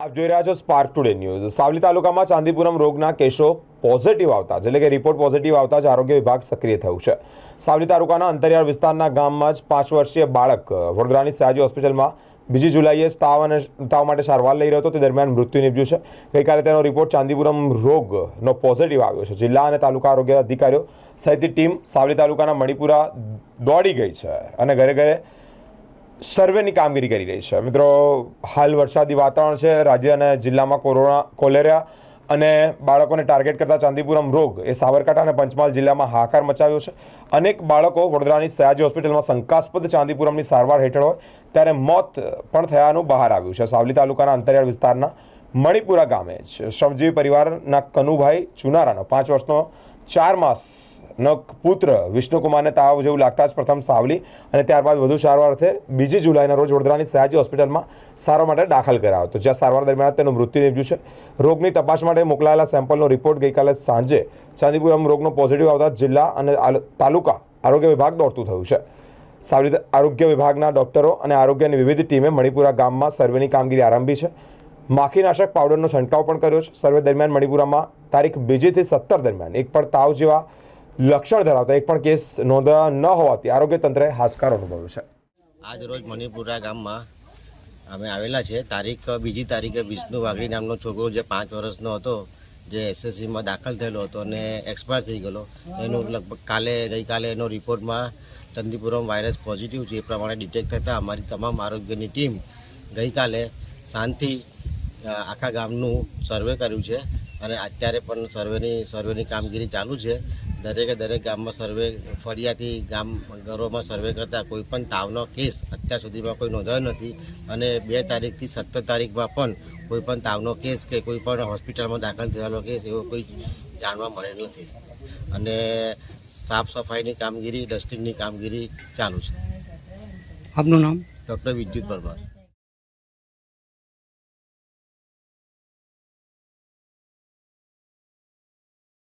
આપ જોઈ રહ્યા છો સ્પાર્ક ટુડે ન્યૂઝ સાવલી તાલુકામાં ચાંદીપુરમ રોગના કેસો પોઝિટિવ આવતા એટલે કે રિપોર્ટ પોઝિટિવ આવતા જ આરોગ્ય વિભાગ સક્રિય થયું છે. સાવલી તાલુકાના અંતરિયાળ વિસ્તારના ગામમાં જ પાંચ વર્ષીય બાળક વડોદરાની સયાજી હોસ્પિટલમાં બીજી જુલાઈએ તાવ અને તાવ માટે સારવાર લઈ રહ્યો હતો. તે દરમિયાન મૃત્યુ નીપજ્યું છે. ગઈકાલે તેનો રિપોર્ટ ચાંદીપુરમ રોગનો પોઝિટિવ આવ્યો છે. જિલ્લા અને તાલુકા આરોગ્ય અધિકારીઓ સહિતની ટીમ સાવલી તાલુકાના મણિપુરા દોડી ગઈ છે અને ઘરે ઘરે સર્વેની કામગીરી કરી રહી છે. મિત્રો, હાલ વરસાદી વાતાવરણ છે, રાજ્ય અને જિલ્લામાં કોરોના કોલેરિયા અને બાળકોને ટાર્ગેટ કરતા ચાંદીપુરમ રોગ એ સાબરકાંઠા અને પંચમહાલ જિલ્લામાં હાહાકાર મચાવ્યો છે. અનેક બાળકો વડોદરાની સયાજી હોસ્પિટલમાં શંકાસ્પદ ચાંદીપુરમની સારવાર હેઠળ હોય ત્યારે મોત પણ થયાનું બહાર આવ્યું છે. સાવલી તાલુકાના અંતરિયાળ વિસ્તારના મણિપુરા ગામે શ્રમજીવી પરિવારના કનુભાઈ ચુનારાનો પાંચ વર્ષનો ચાર માસનો પુત્ર વિષ્ણુકુમારને તાવ જેવું લાગતા જ પ્રથમ સાવલી અને ત્યારબાદ વધુ સારવાર અર્થે બીજી જુલાઈના રોજ વડોદરાની સયાજી હોસ્પિટલમાં સારવાર માટે દાખલ કરાયો હતો, જ્યાં સારવાર દરમિયાન તેનું મૃત્યુ નિપજ્યું છે. રોગની તપાસ માટે મોકલાયેલા સેમ્પલનો રિપોર્ટ ગઈકાલે સાંજે ચાંદીપુરમ રોગનો પોઝિટિવ આવતા જિલ્લા અને તાલુકા આરોગ્ય વિભાગ દોડતું થયું છે. સાવલી આરોગ્ય વિભાગના ડોક્ટરો અને આરોગ્યની વિવિધ ટીમે મણિપુરા ગામમાં સર્વેની કામગીરી આરંભી છે. માખીનાશક પાવડરનો છંટકાવ પણ કર્યો છે. સર્વે દરમિયાન મણિપુરામાં તારીખ બીજીથી સત્તર દરમિયાન એક પણ તાવ જેવા લક્ષણ ધરાવતા એક પણ કેસ નોંધવા ન હોવાથી આરોગ્ય તંત્રએ હાશકાર અનુભવ્યો છે. આજ રોજ મણિપુરા ગામમાં અમે આવેલા છે તારીખ, બીજી તારીખે વિષ્ણુ વાઘરી નામનો છોકરો જે પાંચ વર્ષનો હતો, જે એસએસસીમાં દાખલ થયેલો હતો અને એક્સપાયર થઈ ગયેલો. એનું લગભગ કાલે, ગઈકાલે એનો રિપોર્ટમાં ચંદીપુરમ વાયરસ પોઝિટિવ છે એ પ્રમાણે ડિટેક્ટ થતાં અમારી તમામ આરોગ્યની ટીમ ગઈકાલે શાંતિ આખા ગામનું સર્વે કર્યું છે અને અત્યારે પણ સર્વેની સર્વેની કામગીરી ચાલુ છે. દરેકે દરેક ગામમાં સર્વે ફળિયાથી ગામ ઘરોમાં સર્વે કરતાં કોઈ પણ તાવનો કેસ અત્યાર સુધીમાં કોઈ નોંધાયો નથી અને બે તારીખથી સત્તર તારીખમાં પણ કોઈ પણ તાવનો કેસ કે કોઈ પણ હોસ્પિટલમાં દાખલ થયેલો કેસ એવો કોઈ જાણવા મળેલ નથી. અને સાફ સફાઈની કામગીરી ડસ્ટિંગની કામગીરી ચાલુ છે. આપનું નામ? ડૉક્ટર વિદ્યુત પરમાર.